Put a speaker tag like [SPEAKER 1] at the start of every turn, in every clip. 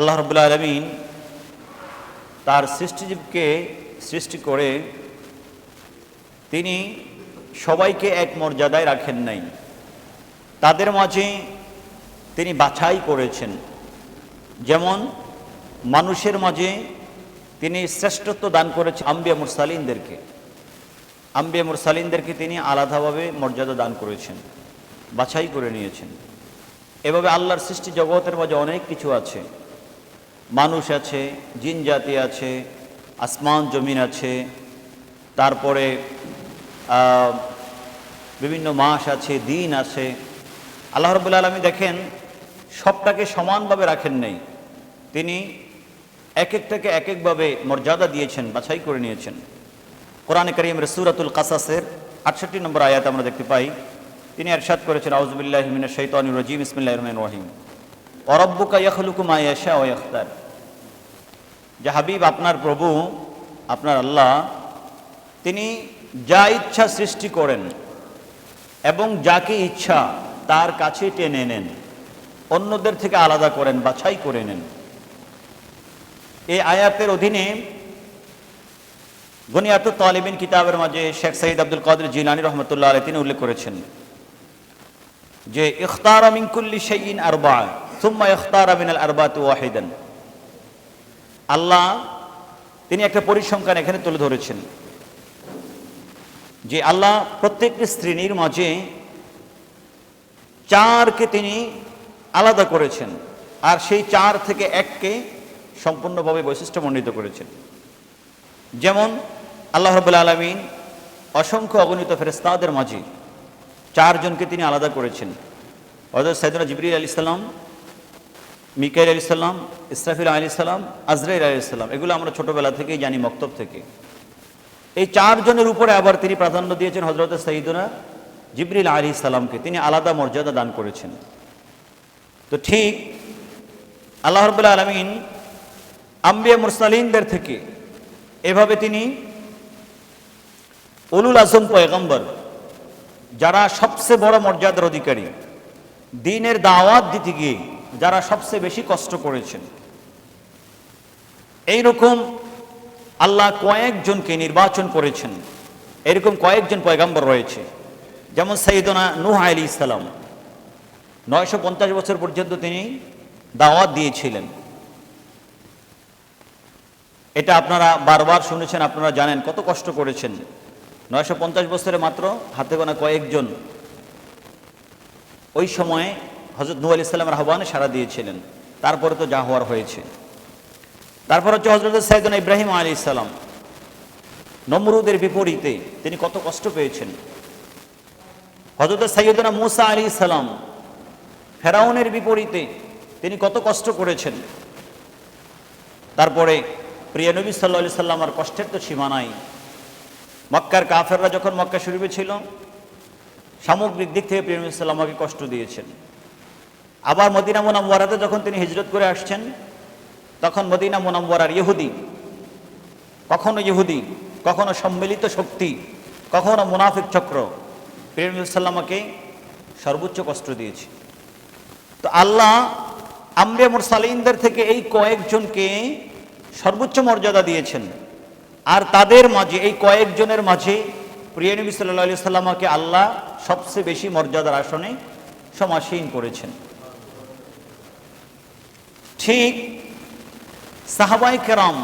[SPEAKER 1] আল্লাহ রবুল্লা আলমিন তার সৃষ্টিজীবকে সৃষ্টি করে তিনি সবাইকে এক মর্যাদায় রাখেন নাই। তাদের মাঝে তিনি বাছাই করেছেন। যেমন মানুষের মাঝে তিনি শ্রেষ্ঠত্ব দান করেছেন আম্বিয়া মুরসালিনদেরকে। আম্বিয়া মুরসালিনদেরকে তিনি আলাদাভাবে মর্যাদা দান করেছেন, বাছাই করে নিয়েছেন। এভাবে আল্লাহর সৃষ্টি জগতের মাঝে অনেক কিছু আছে। মানুষ আছে, জিন জাতি আছে, আসমান, জমিন আছে, তারপরে বিভিন্ন মাস আছে, দিন আছে। আল্লাহ রবুল্লা আলমী দেখেন, সবটাকে সমানভাবে রাখেন নেই। তিনি এক একটাকে এক একভাবে মর্যাদা দিয়েছেন, বাছাই করে নিয়েছেন। কোরআনে করিম রসুরাতুল কাসাসের আটষট্টি নম্বর আয়াত আমরা দেখতে পাই, তিনি এরশাদ করেছেন আউজবিল্লাহ মিনা শৈতানুর রাজিম ইসমিল্লাহ রহমান রহিম। অরব্বুকা ইয়াখলুকু মা ইয়াশা ও ইয়াখতার। যে হাবিব আপনার প্রভু, আপনার আল্লাহ, তিনি যা ইচ্ছা সৃষ্টি করেন এবং যাকে ইচ্ছা তার কাছে টেনে নেন, অন্যদের থেকে আলাদা করেন বাছাই করে নেন। এই আয়াতের অধীনে গনিয়াত তালিবিন কিতাবের মাঝে শেখ সাইদ আব্দুল কাদের জিলানি রহমতুল্লাহ আলী তিনি উল্লেখ করেছেন যে, ইখতার মিনকুল্লি শাইইন আরবা সুম্মা ইখতার আরবা আরবাত ওয়াহিদান। আল্লাহ তিনি একটা পরিসংখ্যান এখানে তুলে ধরেছেন যে আল্লাহ প্রত্যেকটি শ্রেণির মাঝে চারকে তিনি আলাদা করেছেন আর সেই চার থেকে এককে সম্পূর্ণভাবে বৈশিষ্ট্যমণ্ডিত করেছেন। যেমন আল্লাহ রবুল্লা আলমিন অসংখ্য অগণিত ফেরেস্তাদের মাঝে চারজনকে তিনি আলাদা করেছেন। অর্থাৎ সৈদুল জিবরিল আলি সাল্লাম মিকাইল আলি সাল্লাম ইসরাফিল আলি সাল্লাম আজরাইল আলি সাল্লাম এগুলো আমরা ছোটবেলা থেকেই জানি, মক্তব থেকে। এই চারজনের উপরে আবার তিনি প্রাধান্য দিয়েছেন হজরত সঈদুনা জিবরিল আলী সাল্লামকে তিনি আলাদা মর্যাদা দান করেছেন। তো ঠিক আল্লাহ রবুল্লা আলমিন আম্বিয়া মুরসালিনদের থেকে এভাবে তিনি উলুল আজম পয়গম্বর, যারা সবচেয়ে বড় মর্যাদার অধিকারী, দিনের দাওয়াত দিতে গিয়ে যারা সবচেয়ে বেশি কষ্ট করেছেন। এইরকম আল্লাহ কয়েকজনকে নির্বাচন করেছেন। এরকম কয়েকজন পয়গাম্বর রয়েছে। যেমন সৈদনা নুহ আলী ইসলাম নয়শো পঞ্চাশ বছর পর্যন্ত তিনি দাওয়াত দিয়েছিলেন। এটা আপনারা বারবার শুনেছেন, আপনারা জানেন কত কষ্ট করেছেন। নয়শো পঞ্চাশ বছরে মাত্র হাতে গোনা কয়েকজন। ওই সময়ে হজরত নু আলি ইসলামের আহ্বানে সাড়া দিয়েছিলেন। তারপরে তো যা হওয়ার হয়েছে। তারপর হচ্ছে হজরত সাইদুল ইব্রাহিম আলী ইসলাম নমরুদের বিপরীতে তিনি কত কষ্ট পেয়েছেন। হজরত সৈয়দনা মুসা আলী ইসলাম ফেরাউনের বিপরীতে তিনি কত কষ্ট করেছেন। তারপরে প্রিয় নবী সাল্লা সাল্লামার কষ্টের তো সীমা নাই। মক্কার কাফেররা যখন মক্কা শরীফে ছিল, সামগ্রিক দিক থেকে প্রিয় নবী সাল্লামাকে কষ্ট দিয়েছেন। আবার মদিনা মোনাম্বরাতে যখন তিনি হিজরত করে আসছেন, তখন মদিনা মোনাম্বরার ইহুদি, কখনো ইহুদি, কখনো সম্মিলিত শক্তি, কখনো মুনাফিক চক্র প্রেম সাল্লামাকে সর্বোচ্চ কষ্ট দিয়েছে। তো আল্লাহ আম্বিয়া মুরসালিনদের থেকে এই কয়েকজনকে সর্বোচ্চ মর্যাদা দিয়েছেন। আর তাদের মাঝে, এই কয়েকজনের মাঝে প্রিয় নবী সাল্লাহ সাল্লামাকে আল্লাহ সবচেয়ে বেশি মর্যাদার আসনে সমাসীন করেছেন। ঠিক সাহাবাই কেরাম,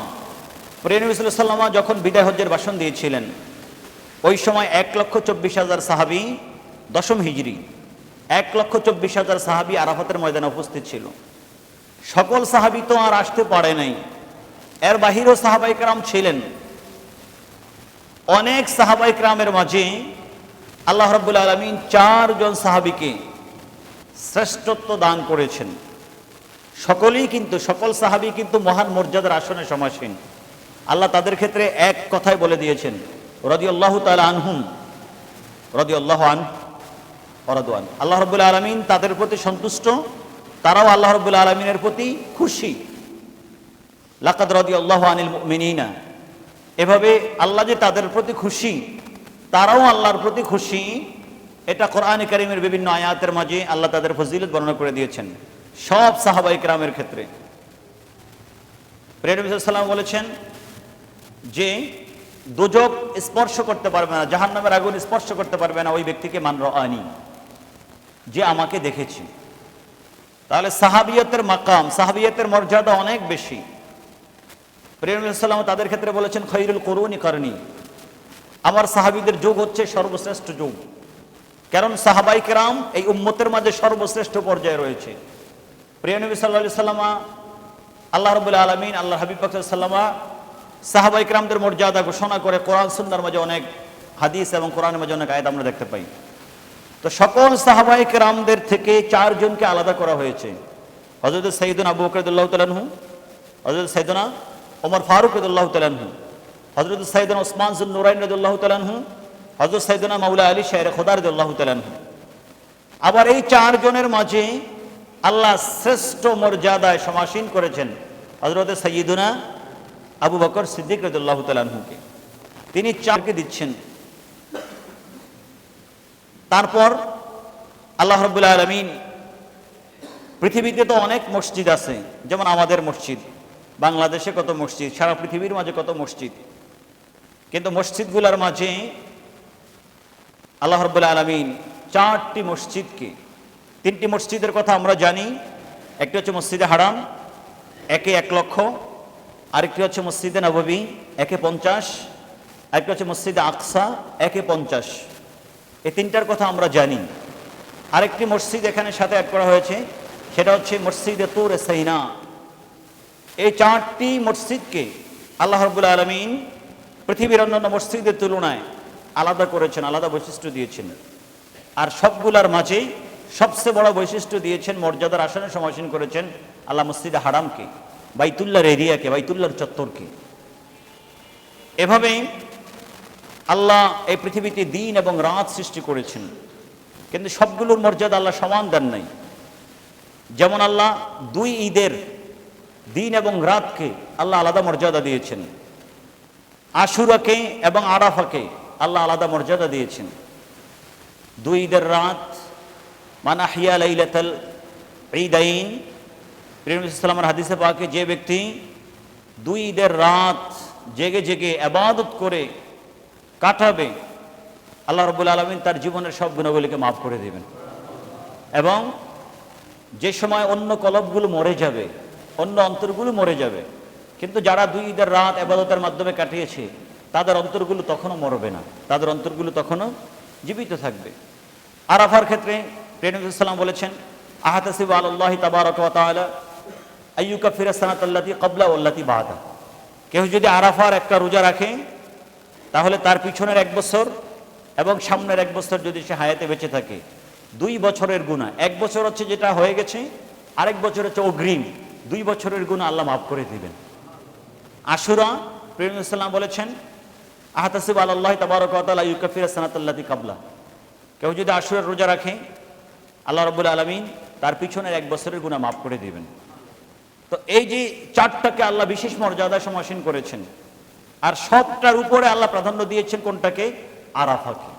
[SPEAKER 1] প্রিয় নবী সাল্লাহ সাল্লামা যখন বিদায় হজ্জের ভাষণ দিয়েছিলেন, ওই সময় এক লক্ষ চব্বিশ হাজার সাহাবি দশম হিজড়ি এক লক্ষ চব্বিশ হাজার সাহাবি আরাফাতের ময়দানে উপস্থিত ছিল। সকল সাহাবি তো আর আসতে পারে নাই। এর বাহিরও সাহাবাই ক্রাম ছিলেন। অনেক সাহাবাই ক্রামের মাঝে আল্লাহ রব্বুল আলমিন চারজন সাহাবিকে শ্রেষ্ঠত্ব দান করেছেন। সকলেই কিন্তু, সকল সাহাবি কিন্তু মহান মর্যাদার আসনে সমাসীন। আল্লাহ তাদের ক্ষেত্রে এক কথাই বলে দিয়েছেন রদি আল্লাহ তালা আনহুম রদি আল্লাহ আন। অরদওয়ান আল্লাহ রবুল্লা আলমিন তাদের প্রতি সন্তুষ্ট, তারাও আল্লাহ রবুল্লা আলমিনের প্রতি খুশি। লাকাদ রদি আল্লাহ আনিল মিনা এভাবে আল্লাহ যে তাদের প্রতি খুশি, তারাও আল্লাহর প্রতি খুশি, এটা কোরআন করিমের বিভিন্ন আয়াতের মাঝে আল্লাহ তাদের ফজিলত বর্ণনা করে দিয়েছেন। সব সাহাবাই ক্রামের ক্ষেত্রে। প্রেরবিসাল্লাম বলেছেন যে, দুজক স্পর্শ করতে পারবে না জাহান নামের আগুন স্পর্শ করতে পারবে না, ওই ব্যক্তিকে মান আনি যে আমাকে দেখেছে। তাহলে সাহাবিয়তের মাকাম, সাহাবিয়তের মর্যাদা অনেক বেশি। প্রেরবিসাল্লাম তাদের ক্ষেত্রে বলেছেন, খৈরুল করুনি করণী। আমার সাহাবিদের যুগ হচ্ছে সর্বশ্রেষ্ঠ যুগ। কারণ সাহাবাই কেরাম এই উম্মতের মাঝে সর্বশ্রেষ্ঠ পর্যায়ে রয়েছে। প্রিয় নবী সাল্লা সাল্লামা আল্লাহ রবুল্লা আলমিন আল্লাহ হাবিব সাল্লামা সাহাবাই কেরামদের মর্যাদা ঘোষণা করে কোরআন সুন্দর মাঝে অনেক হাদিস এবং কোরআনের মাঝে অনেক আয়াত আমরা দেখতে পাই। তো সকল সাহাবাই কেরামদের থেকে চারজনকে আলাদা করা হয়েছে। হজরত সঈদুন আবু বকরদুল্লাহ তালানহু হজরত সৈদনা ওমর ফারুক রদুল্লাহ তালানহু হজরত সাইদনা ওসমান জুল নুরাইন রদুল্লাহ তালানহু হজরত সাইদনা মাউলা আলী শাহের খোদা রদুল্লাহ তালানহু আবার এই চারজনের মাঝে আল্লাহ শ্রেষ্ঠ মর্যাদায় সমাসীন করেছেন হজরত সৈয়দুনা আবু বকর সিদ্দিক রদুল্লাহ তালানহুকে তিনি চারকে দিচ্ছেন। তারপর আল্লাহ রবুল্লা আলমিন, পৃথিবীতে তো অনেক মসজিদ আছে, যেমন আমাদের মসজিদ, বাংলাদেশে কত মসজিদ, সারা পৃথিবীর মাঝে কত মসজিদ। কিন্তু মসজিদগুলোর মাঝে আল্লাহ রবুল্লা আলমিন চারটি মসজিদকে তিনটি মসজিদের কথা আমরা জানি। একটি হচ্ছে মসজিদে হারাম, একে এক লক্ষ, আরেকটি হচ্ছে মসজিদে নববী, একে পঞ্চাশ, আরেকটি হচ্ছে মসজিদে আকসা, একে পঞ্চাশ। এই তিনটার কথা আমরা জানি। আরেকটি মসজিদ এখানে সাথে অ্যাড করা হয়েছে, সেটা হচ্ছে মসজিদে তুর সাইনা। এই চারটি মসজিদকে আল্লাহ রবুল্লা আলমিন পৃথিবীর অন্যান্য মসজিদের তুলনায় আলাদা করেছেন, আলাদা বৈশিষ্ট্য দিয়েছেন। আর সবগুলার মাঝেই সবচেয়ে বড় বৈশিষ্ট্য দিয়েছেন, মর্যাদার আসনে সমাসীন করেছেন আল্লাহ মসজিদে হারামকে বাইতুল্লার এরিয়াকে বাইতুল্লার চত্বরকে। এভাবেই আল্লাহ এই পৃথিবীতে দিন এবং রাত সৃষ্টি করেছেন। কিন্তু সবগুলোর মর্যাদা আল্লাহ সমান দেন নাই। যেমন আল্লাহ দুই ঈদের দিন এবং রাতকে আল্লাহ আলাদা মর্যাদা দিয়েছেন। আশুরাকে এবং আরাফাকে আল্লাহ আলাদা মর্যাদা দিয়েছেন। দুই ঈদের রাত মানাহিয়া লাইলাতাল ঈদাইন। প্রেমিসাল্লামের হাদিসে পাকে যে ব্যক্তি দুই ঈদের রাত জেগে জেগে আবাদত করে কাটাবে, আল্লাহ রবুল আলমিন তার জীবনের সব গুণাবলীকে মাফ করে দেবেন। এবং যে সময় অন্য কলবগুলো মরে যাবে, অন্য অন্তরগুলো মরে যাবে, কিন্তু যারা দুই ঈদের রাত আবাদতের মাধ্যমে কাটিয়েছে, তাদের অন্তরগুলো তখনও মরবে না। তাদের অন্তরগুলো তখনও জীবিত থাকবে। আরাফার ক্ষেত্রে প্রেমিসাল্লাম বলেছেন, আহাতাসিব আল্লাহ তাবারক আইয়ুকা ফিরাসানাত আল্লাতি কবলা উল্লাতি বাদা। কেউ যদি আরাফার একটা রোজা রাখে, তাহলে তার পিছনের এক বছর এবং সামনের এক বছর যদি সে হায়াতে বেঁচে থাকে, দুই বছরের গুণা এক বছর হচ্ছে যেটা হয়ে গেছে, আরেক বছর হচ্ছে অগ্রিম। দুই বছরের গুণা আল্লাহ মাফ করে দিবেন। আশুরা প্রেমিসাল্লাম বলেছেন, আহতাসিব আল্লাহ তাবারকাল ইউকাফির সানাতাল্লাতি কাবলা কেউ যদি আশুরার রোজা রাখে আল্লাহ রবুল্লা আলমিন তার পিছনের এক বছরের গুণা মাফ করে দিবেন। তো এই যে চারটাকে আল্লাহ বিশেষ মর্যাদা সমাসীন করেছেন, আর সবটার উপরে আল্লাহ প্রাধান্য দিয়েছেন কোনটাকে? আরাফাকে।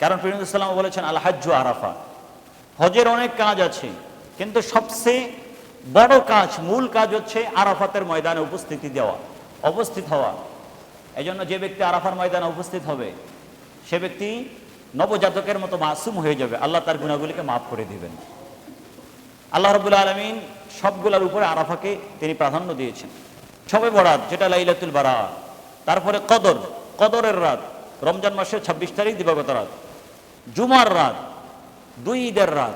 [SPEAKER 1] কারণ প্রেমিসাল্লাম বলেছেন আল্লাহ আরাফা। হজের অনেক কাজ আছে, কিন্তু সবচেয়ে বড় কাজ, মূল কাজ হচ্ছে আরাফাতের ময়দানে উপস্থিতি দেওয়া, অবস্থিত হওয়া। এই জন্য যে ব্যক্তি আরাফার ময়দানে উপস্থিত হবে, সে ব্যক্তি নবজাতকের মতো মাসুম হয়ে যাবে। আল্লাহ তার গুণাগুলিকে মাফ করে দিবেন। আল্লাহ রবুল্লা আলমিন সবগুলোর উপরে আরাফাকে তিনি প্রাধান্য দিয়েছেন। সবে বরাত, যেটা লাইলাতুল বারা তারপরে কদর, কদরের রাত। রমজান মাসের ছাব্বিশ তারিখ, দিবাগত রাত। জুমার রাত, দুই ঈদের রাত।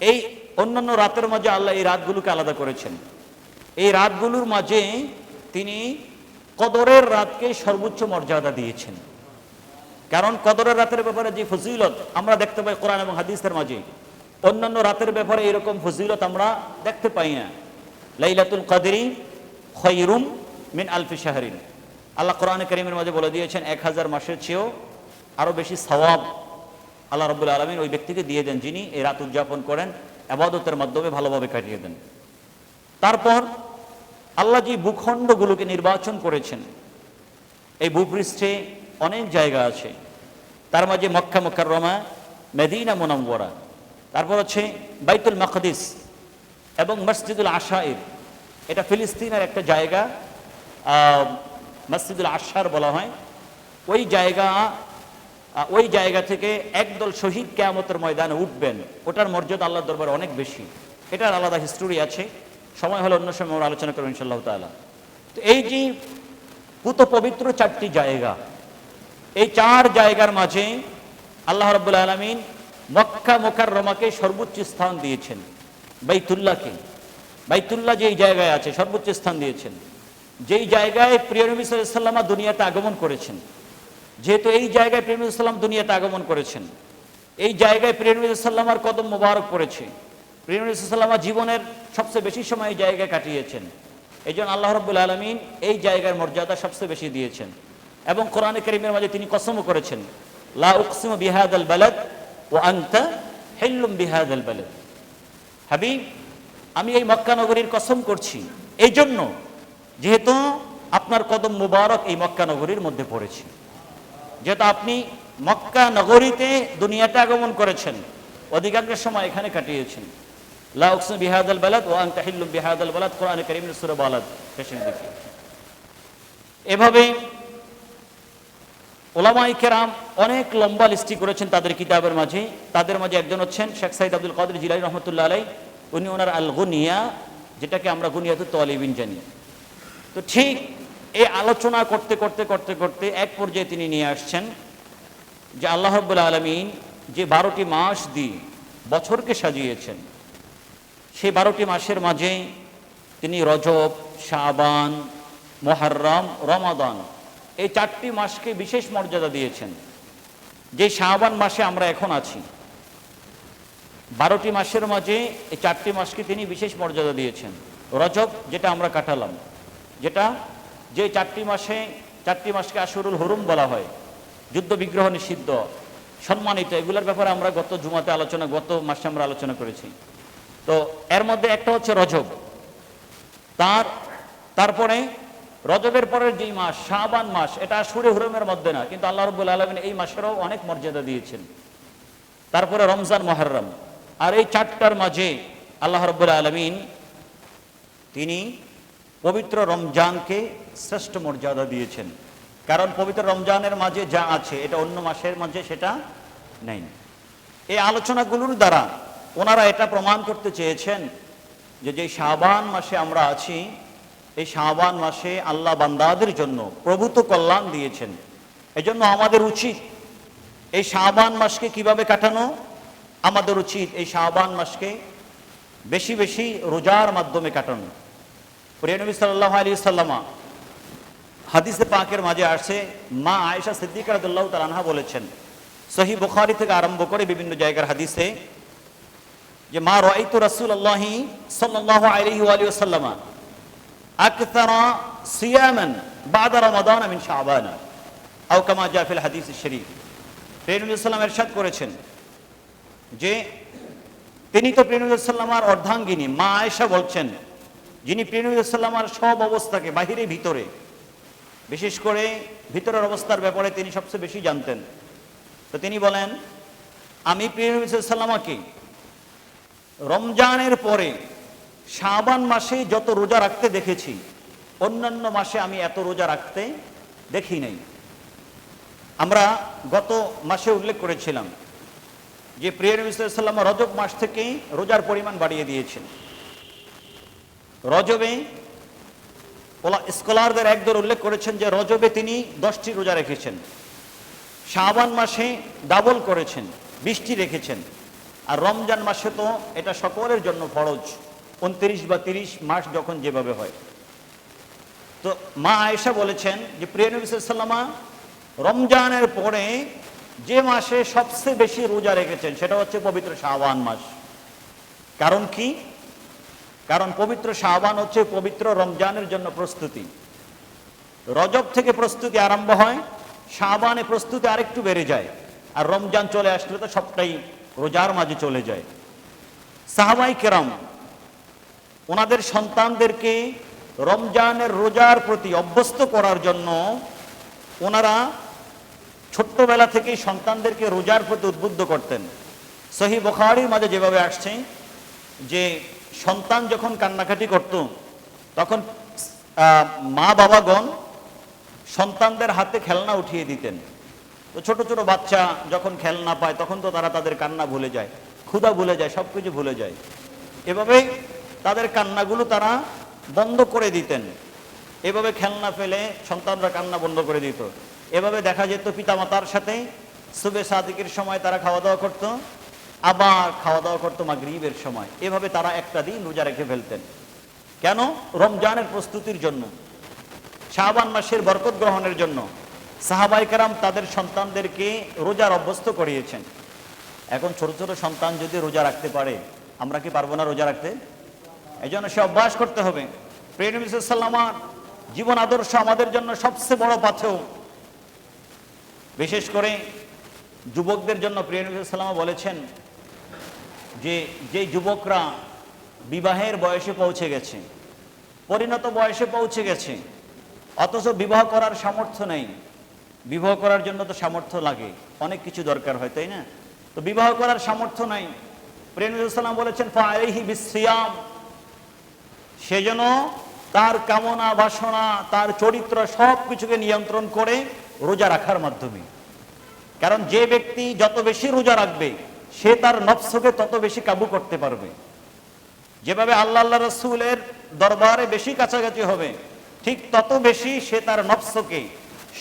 [SPEAKER 1] এই অন্যান্য রাতের মাঝে আল্লাহ এই রাতগুলোকে আলাদা করেছেন। এই রাতগুলোর মাঝে তিনি কদরের রাতকে সর্বোচ্চ মর্যাদা দিয়েছেন। কারণ কদরের রাতের ব্যাপারে যে ফজিলত আমরা দেখতে পাই কোরআন এবং হাদিসের মাঝে, অন্যান্য রাতের ব্যাপারে এরকম ফজিলত আমরা দেখতে পাই না। লাইলাতুল কাদরি খয়রুম মিন আলফি শাহরিন। আল্লাহ কোরআন করিমের মাঝে বলে দিয়েছেন, এক হাজার মাসের চেয়েও আরও বেশি সওয়াব আল্লাহ রবুল্লা আলমিন ওই ব্যক্তিকে দিয়ে দেন, যিনি এই রাত উদযাপন করেন, আবাদতের মাধ্যমে ভালোভাবে কাটিয়ে দেন। তারপর আল্লাহ যে ভূখণ্ডগুলোকে নির্বাচন করেছেন, এই ভূপৃষ্ঠে অনেক জায়গা আছে। তার মাঝে মক্কা রমা মেদিনা মোনাম্বরা তারপর হচ্ছে বাইতুল মকদিস এবং মসজিদুল আশাইর। এটা ফিলিস্তিনের একটা জায়গা। মসজিদুল আশার বলা হয়। ওই জায়গা ওই জায়গা থেকে একদল শহীদ কেয়ামতের ময়দানে উঠবেন। ওটার মর্যাদা আল্লাহর দরবার অনেক বেশি। এটার আলাদা হিস্টোরি আছে। সময় হলে অন্য সময় আমরা আলোচনা করব ইনশাল্লাহ তাআলা। তো এই যে পুত পবিত্র চারটি জায়গা এই চার জায়গার মাঝে আল্লাহ রব্বুল আলমিন মক্কা মোকার রমাকে সর্বোচ্চ স্থান দিয়েছেন, বাইতুল্লাহকে। বাইতুল্লাহ যেই জায়গায় আছে, সর্বোচ্চ স্থান দিয়েছেন। যেই জায়গায় প্রিয় নবী সাল্লামা দুনিয়াতে আগমন করেছেন, যেহেতু এই জায়গায় প্রিয় নবী সাল্লাম দুনিয়াতে আগমন করেছেন, এই জায়গায় প্রিয় নবী সাল্লামার কদম মোবারক পড়েছে। প্রিয় নবী সাল্লামা জীবনের সবচেয়ে বেশি সময় এই জায়গায় কাটিয়েছেন। এই জন্য আল্লাহ রব্বুল আলমিন এই জায়গার মর্যাদা সবচেয়ে বেশি দিয়েছেন। এবং কোরআনে করিমের মাঝে তিনি কসমও করেছেন। লা উকসিম বিহাদ আল বালাদ ও আন্তা হেল্লুম বিহাদ আল বালাদ। হাবিব, আমি এই মক্কা নগরীর কসম করছি। এই জন্য যেহেতু আপনার কদম মুবারক এই মক্কা নগরীর মধ্যে পড়েছে। যেহেতু আপনি মক্কা নগরীতে দুনিয়াতে আগমন করেছেন, অধিকাংশ সময় এখানে কাটিয়েছেন। লা উকসিম বিহাদ আল বালাদ ও আন্তা হিল্লুম বিহাদ আল বালাদ, কোরআনে করিমের সুরে বালাদ শেষের দিকে। এভাবে ওলামাই কেরাম অনেক লম্বা লিস্টি করেছেন তাদের কিতাবের মাঝে। তাদের মাঝে একজন হচ্ছেন শেখ সাইদ আব্দুল কাদের জিলাই রহমতুল্লাহ আলাই উনি ওনার আল গুনিয়া যেটাকে আমরা গুনিয়াতু তলিবিন জানি। তো ঠিক এই আলোচনা করতে করতে করতে করতে এক পর্যায়ে তিনি নিয়ে আসছেন যে আল্লাহ আলমিন যে বারোটি মাস দিয়ে বছরকে সাজিয়েছেন, সেই বারোটি মাসের মাঝে তিনি রজব, শাবান মোহাররম রমাদান এই চারটি মাসকে বিশেষ মর্যাদা দিয়েছেন। যে শাবান মাসে আমরা এখন আছি, বারোটি মাসের মাঝে এই চারটি মাসকে তিনি বিশেষ মর্যাদা দিয়েছেন। রজব, যেটা আমরা কাটালাম, যেটা যে চারটি মাসে, চারটি মাসকে আশুরুল হরুম বলা হয়, যুদ্ধ বিগ্রহ নিষিদ্ধ, সম্মানিত, এগুলোর ব্যাপারে আমরা গত জুমাতে আলোচনা, গত মাসে আমরা আলোচনা করেছি। তো এর মধ্যে একটা হচ্ছে রজব। তার, তারপরে রজবের পরের যেই মাস, শাবান মাস, এটা সুরে হুরমের মধ্যে না, কিন্তু আল্লাহ রব্বুল আলমিন এই মাসেরও অনেক মর্যাদা দিয়েছেন। তারপরে রমজান মহরম আর এই চারটার মাঝে আল্লাহ রব্বুল আলমিন তিনি পবিত্র রমজানকে শ্রেষ্ঠ মর্যাদা দিয়েছেন। কারণ পবিত্র রমজানের মাঝে যা আছে, এটা অন্য মাসের মাঝে সেটা নেই। এই আলোচনাগুলোর দ্বারা ওনারা এটা প্রমাণ করতে চেয়েছেন যে যে শাবান মাসে আমরা আছি এই শাবান মাসে আল্লাহ বান্দাদের জন্য প্রভূত কল্যাণ দিয়েছেন। এজন্য আমাদের উচিত এই শাবান মাসকে কীভাবে কাটানো? আমাদের উচিত এই শাবান মাসকে বেশি বেশি রোজার মাধ্যমে কাটানো। প্রিয় নবী সাল্লাহ আলী সাল্লামা হাদিসে পাকের মাঝে আসছে, মা আয়েশা সিদ্দিক রাদুল্লাহ তালানহা বলেছেন সহি বুখারি থেকে আরম্ভ করে বিভিন্ন জায়গার হাদিসে যে, মা রাইতু রাসূল আল্লাহি ওয়া আলিহি ওয়াসাল্লামা আকতারা সিয়ামান বাদা রমাদান মিন শাবান আও কামা জা ফিল হাদিস শরীফ প্রেরণী সাল্লাম এরশাদ করেছেন যে তিনি তো প্রেরণী সাল্লামার অর্ধাঙ্গিনী, মা আয়েশা বলছেন, যিনি প্রেরণী সাল্লামার সব অবস্থাকে বাহিরে, ভিতরে, বিশেষ করে ভিতরের অবস্থার ব্যাপারে তিনি সবচেয়ে বেশি জানতেন। তো তিনি বলেন, আমি প্রেরণী সাল্লামাকে রমজানের পরে শাবান মাসে যত রোজা রাখতে দেখেছি, অন্যান্য মাসে আমি এত রোজা রাখতে দেখি নাই। আমরা গত মাসে উল্লেখ করেছিলাম যে প্রিয় নবী সাল্লাম রজব মাস থেকেই রোজার পরিমাণ বাড়িয়ে দিয়েছেন। রজবে ওলা স্কলারদের একদল উল্লেখ করেছেন যে রজবে তিনি দশটি রোজা রেখেছেন। শাবান মাসে ডাবল করেছেন বৃষ্টি রেখেছেন। আর রমজান মাসে তো এটা সকলের জন্য ফরজ। উনত্রিশ বা তিরিশ মাস যখন যেভাবে হয়। তো মা আয়েশা বলেছেন যে, প্রিয় নবী সাল্লামা রমজানের পরে যে মাসে সবচেয়ে বেশি রোজা রেখেছেন সেটা হচ্ছে পবিত্র শাহবান মাস। কারণ কি? কারণ পবিত্র শাহবান হচ্ছে পবিত্র রমজানের জন্য প্রস্তুতি। রজব থেকে প্রস্তুতি আরম্ভ হয় শাহবানে প্রস্তুতি আরেকটু বেড়ে যায়, আর রমজান চলে আসলে তো সবটাই রোজার মাঝে চলে যায়। সাহাবাই কেরাম ওনাদের সন্তানদেরকে রমজানের রোজার প্রতি অভ্যস্ত করার জন্য ওনারা ছোট্টবেলা থেকেই সন্তানদেরকে রোজার প্রতি উদ্বুদ্ধ করতেন। সহি বখারির মাঝে যেভাবে আসছে যে সন্তান যখন কান্নাকাটি করত, তখন মা বাবাগণ সন্তানদের হাতে খেলনা উঠিয়ে দিতেন। তো ছোট ছোট বাচ্চা যখন খেলনা পায়, তখন তো তারা তাদের কান্না ভুলে যায়, ক্ষুধা ভুলে যায় সব কিছু ভুলে যায়। এভাবে তাদের কান্নাগুলো তারা বন্ধ করে দিতেন। এভাবে খেলনা ফেলে সন্তানরা কান্না বন্ধ করে দিত। এভাবে দেখা যেত পিতামাতার সাথে। সুবে সাদিকের সময় তারা খাওয়া দাওয়া করত। আবার খাওয়া দাওয়া করতো মা মাগরিবের সময়। এভাবে তারা একটা দিন রোজা রেখে ফেলতেন। কেন? রমজানের প্রস্তুতির জন্য। শাহবান মাসের বরকত গ্রহণের জন্য। সাহাবাই কারাম তাদের সন্তানদেরকে রোজার অভ্যস্ত করিয়েছেন। এখন ছোট ছোট সন্তান যদি রোজা রাখতে পারে, আমরা কি পারব না রোজা রাখতে? এই জন্য সে অভ্যাস করতে হবে। প্রেমিসাল্লামার জীবন আদর্শ আমাদের জন্য সবচেয়ে বড় পাথেও বিশেষ করে যুবকদের জন্য প্রিয়নবীলামা বলেছেন যে যে যুবকরা বিবাহের বয়সে পৌঁছে গেছে, পরিণত বয়সে পৌঁছে গেছে, অথচ বিবাহ করার সামর্থ্য নেই। বিবাহ করার জন্য তো সামর্থ্য লাগে, অনেক কিছু দরকার হয়, তাই না? তো বিবাহ করার সামর্থ্য নাই। প্রেমসাল্লাম বলেছেন ফাইহি সেজন্য তার কামনা বাসনা, তার চরিত্র সব কিছুকে নিয়ন্ত্রণ করে রোজা রাখার মাধ্যমে। কারণ যে ব্যক্তি যত বেশি রোজা রাখবে, সে তার নফসকে তত বেশি কাবু করতে পারবে। যেভাবে আল্লাহ আল্লাহ রসুলের দরবারে বেশি কাছাকাছি হবে, ঠিক তত বেশি সে তার নফসকে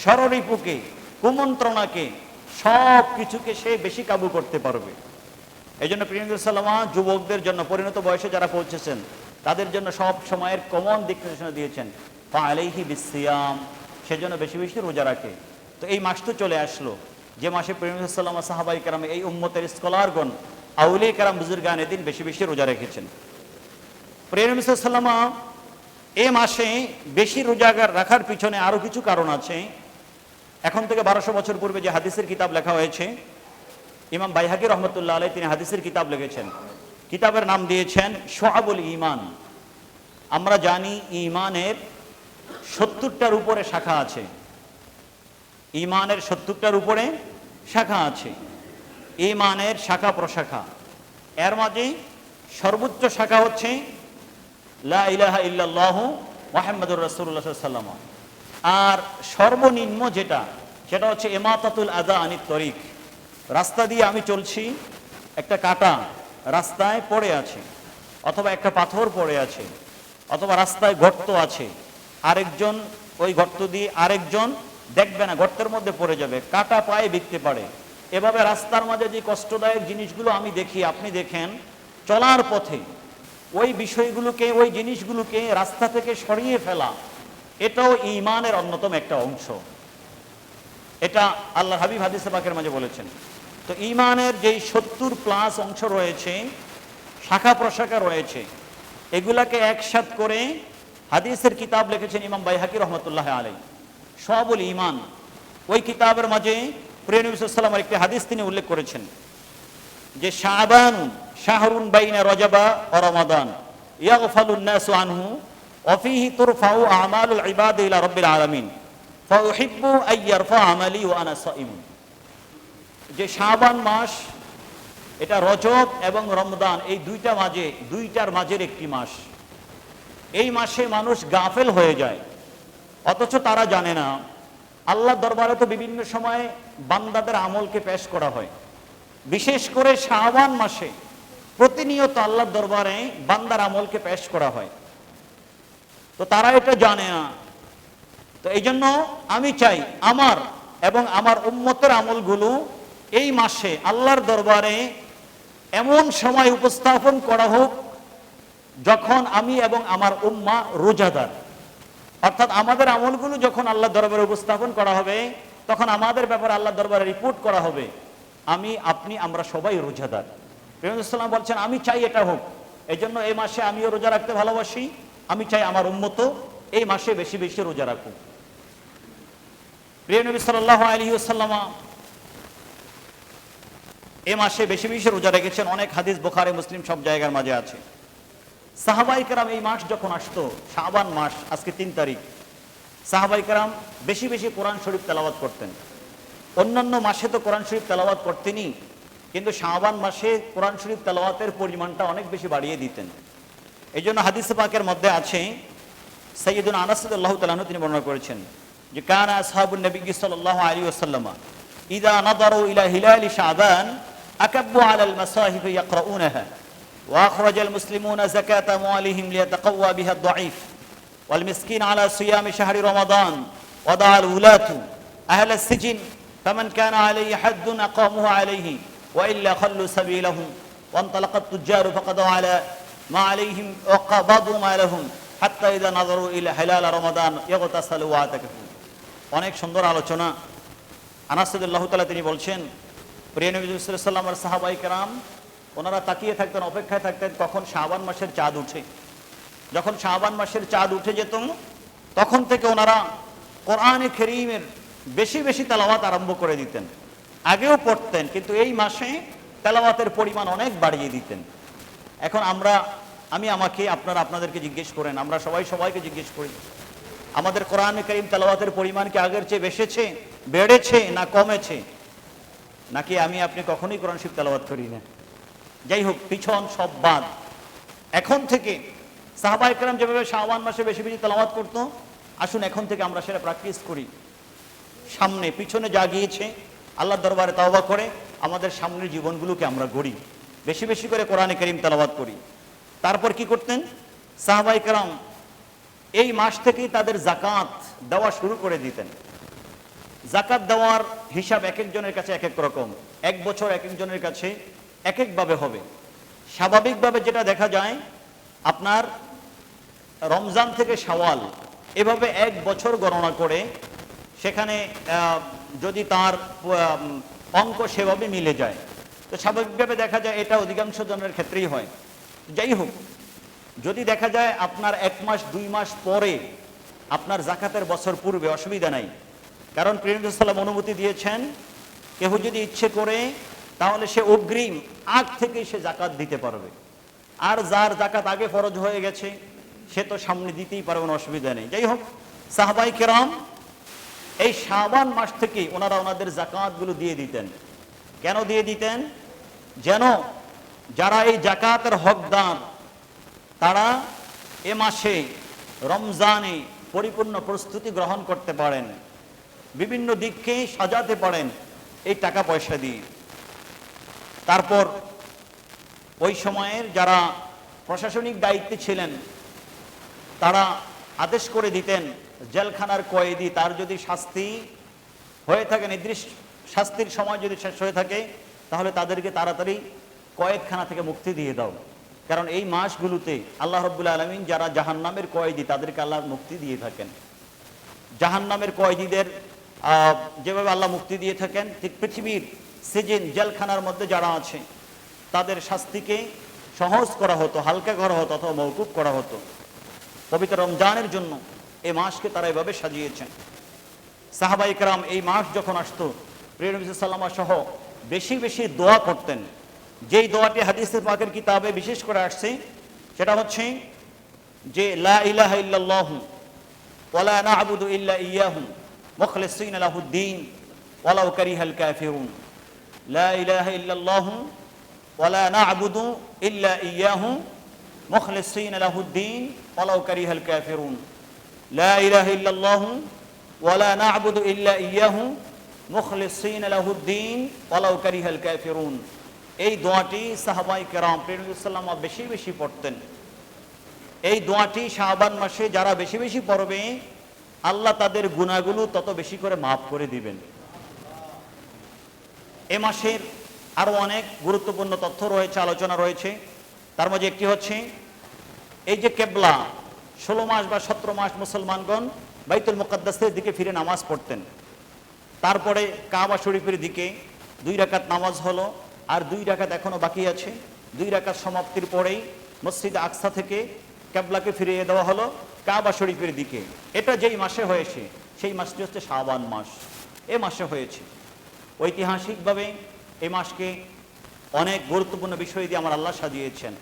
[SPEAKER 1] স্বররিপুকে কুমন্ত্রণাকে, সব কিছুকে সে বেশি কাবু করতে পারবে। এই জন্য প্রিয়ঙ্কুসাল্লামা যুবকদের জন্য পরিণত বয়সে যারা পৌঁছেছেন তাদের জন্য সব সময়ের কমন দিক নির্দেশনা দিয়েছেন আলাইহি বিসিয়াম সেজন্য বেশি বেশি রোজা রাখে। তো এই মাস তো চলে আসলো। যে মাসে প্রেমসাল্লামা সাহাবাই কারাম এই উম্মতের স্কলারগণ আউলি কারাম বুজুর্গান এদিন বেশি বেশি রোজা রেখেছেন। প্রেমসাল্লামা এ মাসে বেশি রোজা রাখার পিছনে আরও কিছু কারণ আছে। এখন থেকে বারোশো বছর পূর্বে যে হাদিসের কিতাব লেখা হয়েছে, ইমাম বাইহাকি রহমতুল্লাহ আলাই তিনি হাদিসের কিতাব লিখেছেন। কিতাবের নাম দিয়েছেন সোহাবুল ইমান আমরা জানি ইমানের সত্তরটার উপরে শাখা আছে। ইমানের সত্তরটার উপরে শাখা আছে। ইমানের শাখা প্রশাখা। এর মাঝে সর্বোচ্চ শাখা হচ্ছে, লা ইলাহা ইল্লাল্লাহু মোহাম্মদুর রাসূলুল্লাহ সাল্লাম আর সর্বনিম্ন যেটা, সেটা হচ্ছে এমাতাতুল আদা আনিত তরিক। রাস্তা দিয়ে আমি চলছি একটা কাটা। রাস্তায় পড়ে আছে, অথবা একটা পাথর পড়ে আছে, অথবা রাস্তায় গর্ত আছে। আরেকজন, ওই গর্ত দিয়ে আরেকজন দেখবে না, গর্তের মধ্যে পড়ে যাবে, কাটা পায়ে বিকতে পারে। এভাবে রাস্তার মাঝে যে কষ্টদায়ক জিনিসগুলো আমি দেখি, আপনি দেখেন, চলার পথে ওই বিষয়গুলোকে, ওই জিনিসগুলোকে রাস্তা থেকে সরিয়ে ফেলা, এটাও ইমানের অন্যতম একটা অংশ। এটা আল্লাহ হাবিব হাদিসে পাকের মাঝে বলেছেন। তো ইমানের যেই সত্তর প্লাস অংশ রয়েছে, শাখা প্রশাখা রয়েছে, এগুলাকে একসাথ করে হাদিসের কিতাব লিখেছেন ইমাম বাইহাকি রহমতুল্লাহ আলাই সবুল ইমান। ওই কিতাবের মাঝে প্রিয় নবী একটি হাদিস তিনি উল্লেখ করেছেন যে শাহবান শাহরুন বাইনা রজাবা ও রমাদান ইয়াগফালুন নাসু আনহু অফিহি তুরফাউ আমালুল ইবাদ ইলা রাব্বিল আলামিন, ফাউহিব্বু আন ইয়ারফা আমালি ওয়া আনা সাইমুন যে শাহবান মাস, এটা রজব এবং রমদান এই দুইটা মাঝে, দুইটার মাঝের একটি মাস। এই মাসে মানুষ গাফেল হয়ে যায়। অথচ তারা জানে না আল্লাহ দরবারে তো বিভিন্ন সময়ে বান্দাদের আমলকে পেশ করা হয়। বিশেষ করে শাহবান মাসে প্রতিনিয়ত আল্লাহর দরবারে বান্দার আমলকে পেশ করা হয়। তো তারা এটা জানে না। তো এই জন্য আমি চাই আমার এবং আমার উম্মতের আমলগুলো এই মাসে আল্লাহর দরবারে এমন সময় উপস্থাপন করা হোক যখন আমি এবং আমার উম্মা রোজাদার। অর্থাৎ আমাদের আমলগুলো যখন আল্লাহ দরবারে উপস্থাপন করা হবে, তখন আমাদের ব্যাপারে আল্লাহ দরবারে রিপোর্ট করা হবে, আমি, আপনি, আমরা সবাই রোজাদার। প্রেমসাল্লাম বলছেন, আমি চাই এটা হোক। এই জন্য এই মাসে আমিও রোজা রাখতে ভালোবাসি। আমি চাই আমার উন্মত এই মাসে বেশি বেশি রোজা রাখুক। প্রিয় নবী সাল্লাহ আলী সাল্লামা এ মাসে বেশি বেশি রোজা রেখেছেন অনেক হাদিস, বোখারে, মুসলিম সব জায়গার মাঝে আছে। সাহাবাই কারাম এই মাস যখন আসতো, শাবান মাস, আজকে তিন তারিখ, সাহাবাই কারাম বেশি বেশি কোরআন শরীফ তেলাওয়াত করতেন। অন্যান্য মাসে তো কোরআন শরীফ তেলাওয়াত করতেনই কিন্তু শাবান মাসে কোরআন শরীফ তেলাওয়াতের পরিমাণটা অনেক বেশি বাড়িয়ে দিতেন। এই জন্য হাদিস পাকের মধ্যে আছে সৈয়দুল আনাসুল্লাহ তালাহ তিনি বর্ণনা করেছেন যে, কানা আসহাবুন নবী সাল্লাল্লাহু আলাইহি ওয়াসাল্লাম, ইদা নাদারু ইলা হিলালি শাবান আকাব্বু আলাল মাসাহিফ ইয়াকরাউনাহা وأخرج المسلمون زكاة أموالهم ليتقوى بها الضعيف والمسكين على صيام شهر رمضان ودعا الولاة أهل السجن فمن كان عليه حد أقاموه عليه وإلا خلوا سبيلهم وانطلق التجار فقضوا على ما عليهم وقبضوا ما لهم حتى إذا نظروا إلى هلال رمضان يغتسلوا واعتكفوا অনেক সুন্দর আলোচনা আনাসদুল্লাহ তালা তিনি বলছেন প্রিয় সাহাবাই কেরাম, ওনারা তাকিয়ে থাকতেন, অপেক্ষায় থাকতেন, কখন শাহবান মাসের চাঁদ উঠে। যখন শাহবান মাসের চাঁদ উঠে যেত, তখন থেকে ওনারা কোরআনে খেরিমের বেশি বেশি তেলাওয়াত আরম্ভ করে দিতেন। আগেও পড়তেন, কিন্তু এই মাসে তেলাওয়াতের পরিমাণ অনেক বাড়িয়ে দিতেন। এখন আমরা, আমি আমাকে, আপনারা আপনাদেরকে জিজ্ঞেস করেন, আমরা সবাই সবাইকে জিজ্ঞেস করি, আমাদের কোরআনে করিম তেলাওয়াতের পরিমাণ কি আগের চেয়ে বেড়েছে বেড়েছে না কমেছে? নাকি আমি আপনি কখনোই কোরআন শিব তেলাওয়াত করি না? যাই হোক, পিছন সব বাদ এখন থেকে সাহাবা একরাম যেভাবে শাহবান মাসে বেশি বেশি তেলাওয়াত করতো, আসুন এখন থেকে আমরা সেটা প্র্যাকটিস করি। সামনে, পিছনে যা গিয়েছে আল্লাহ দরবারে তাওবা করে, আমাদের সামনের জীবনগুলোকে আমরা গড়ি। বেশি বেশি করে কোরআনে করিম তেলাওয়াত করি। তারপর কি করতেন? সাহাবাই কারাম এই মাস থেকেই তাদের জাকাত দেওয়া শুরু করে দিতেন। জাকাত দেওয়ার হিসাব এক একজনের কাছে এক এক রকম। এক বছর এক একজনের কাছে এক একভাবে হবে। স্বাভাবিকভাবে যেটা দেখা যায়, আপনার রমজান থেকে শাওয়াল এভাবে এক বছর গণনা করে সেখানে যদি তার অঙ্ক সেভাবে মিলে যায়। তো স্বাভাবিকভাবে দেখা যায় এটা অধিকাংশ জনের ক্ষেত্রেই হয়। যাই হোক, যদি দেখা যায় আপনার এক মাস, দুই মাস পরে আপনার জাকাতের বছর পূর্বে, অসুবিধা নাই। কারণ প্রেমসাল্লাম অনুমতি দিয়েছেন, কেহ যদি ইচ্ছে করে, তাহলে সে অগ্রিম আগ থেকে সে জাকাত দিতে পারবে। আর যার জাকাত আগে ফরজ হয়ে গেছে, সে তো সামনে দিতেই পারবে অসুবিধা নেই। যাই হোক, সাহাবাই কেরাম এই শাবান মাস থেকে ওনারা ওনাদের জাকাতগুলো দিয়ে দিতেন। কেন দিয়ে দিতেন? যেন যারা এই জাকাতের হকদার তারা এ মাসে রমজানে পরিপূর্ণ প্রস্তুতি গ্রহণ করতে পারেন। বিভিন্ন দিককে সাজাতে পারেন এই টাকা পয়সা দিয়ে। তারপর ওই সময়ের যারা প্রশাসনিক দায়িত্বে ছিলেন, তারা আদেশ করে দিতেন, জেলখানার কয়েদি, তার যদি শাস্তি হয়ে থাকে, নির্দিষ্ট শাস্তির সময় যদি শেষ হয়ে থাকে, তাহলে তাদেরকে তাড়াতাড়ি কয়েদখানা থেকে মুক্তি দিয়ে দাও। কারণ এই মাসগুলোতে আল্লাহ রব্বুল আলমিন যারা জাহান্নামের কয়েদি, তাদেরকে আল্লাহ মুক্তি দিয়ে থাকেন। জাহান্নামের কয়েদিদের যেভাবে আল্লাহ মুক্তি দিয়ে থাকেন, ঠিক পৃথিবীর সেজেন, জেলখানার মধ্যে যারা আছে, তাদের শাস্তিকে সহজ করা হতো, হালকা করা হতো অথবা মৌকুব করা হতো। পবিত্র রমজানের জন্য এই মাসকে তারা এভাবে সাজিয়েছেন। সাহাবা ইকরাম এই মাস যখন আসতো প্রিয়নবিসাল্লামা সহ বেশি বেশি দোয়া করতেন। যেই দোয়াটি হাদিসের পাকের কিতাবে বিশেষ করে আসছে, সেটা হচ্ছে যে, লা ইলাহা ইল্লাল্লাহু ওয়ালা না'বুদু ইল্লা ইয়াহু। মুখলিসিনা লাহুদ্দিন ওয়ালাউ কারিহাল কাফিরুন লা ইলাহা ইল্লাল্লাহু ওয়ালা না'বুদু ইল্লা ইয়াহু মুখলিসিনা লাহুদ্দিন ওয়ালাউ কারিহাল কাফিরুন লা ইলাহা ইল্লাল্লাহু ওয়ালা না'বুদু ইল্লা ইয়াহু মুখলিসিনা লাহুদ্দিন ওয়ালাউ কারিহাল কাফিরুন এই দোয়াটি সাহাবাই কেরাম প্রেরুসাল্লাম বেশি বেশি পড়তেন। এই দোয়াটি শাহবান মাসে যারা বেশি বেশি পড়বে আল্লাহ তাদের গুণাগুলো তত বেশি করে মাফ করে দিবেন। এ মাসের আরও অনেক গুরুত্বপূর্ণ তথ্য রয়েছে, আলোচনা রয়েছে। তার মধ্যে একটি হচ্ছে, এই যে কেবলা, ষোলো মাস বা সতেরো মাস মুসলমানগণ বাইতুল মুকাদ্দাসের দিকে ফিরে নামাজ পড়তেন। তারপরে কাবা শরীফের দিকে দুই রাকাত নামাজ হলো, আর দুই রাকাত এখনও বাকি আছে। দুই রাকাত সমাপ্তির পরেই মসজিদ আকসা থেকে ক্যাবলাকে ফিরিয়ে দেওয়া হলো কাবা শরীফের দিকে। এটা যেই মাসে হয়েছে, সেই মাসটি হচ্ছে শাবান মাস। এ মাসে হয়েছে। ঐতিহাসিকভাবে এই মাসকে অনেক গুরুত্বপূর্ণ বিষয় দিয়ে আমার আল্লাহ সাজিয়েছেন।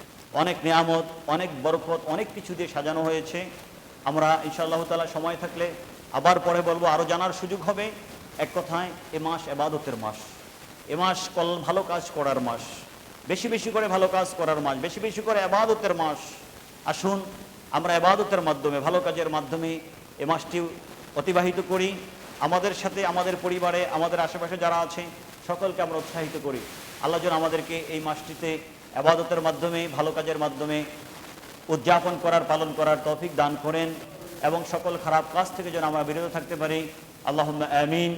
[SPEAKER 1] অনেক নিয়ামত, অনেক বরকত, অনেক কিছু দিয়ে সাজানো হয়েছে। আমরা ইনশাআল্লাহ তালা সময় থাকলে আবার পরে বলব আরও জানার সুযোগ হবে। এক কথায়, এ মাস এবাদতের মাস। এ মাস কল, ভালো কাজ করার মাস। বেশি বেশি করে ভালো কাজ করার মাস। বেশি বেশি করে আবাদতের মাস। আসুন, আমরা এবাদতের মাধ্যমে, ভালো কাজের মাধ্যমে এ মাসটি অতিবাহিত করি। আমাদের সাথে, আমাদের পরিবারে, আমাদের আশেপাশে যারা আছে, সকলকে আমরা উৎসাহিত করি। আল্লাহ যেন আমাদেরকে এই মাসটিতে আবাদতের মাধ্যমে, ভালো কাজের মাধ্যমে উদযাপন করার, পালন করার তৌফিক দান করেন এবং সকল খারাপ কাজ থেকে যেন আমরা বিরত থাকতে পারি। আল্লাহ আমিন।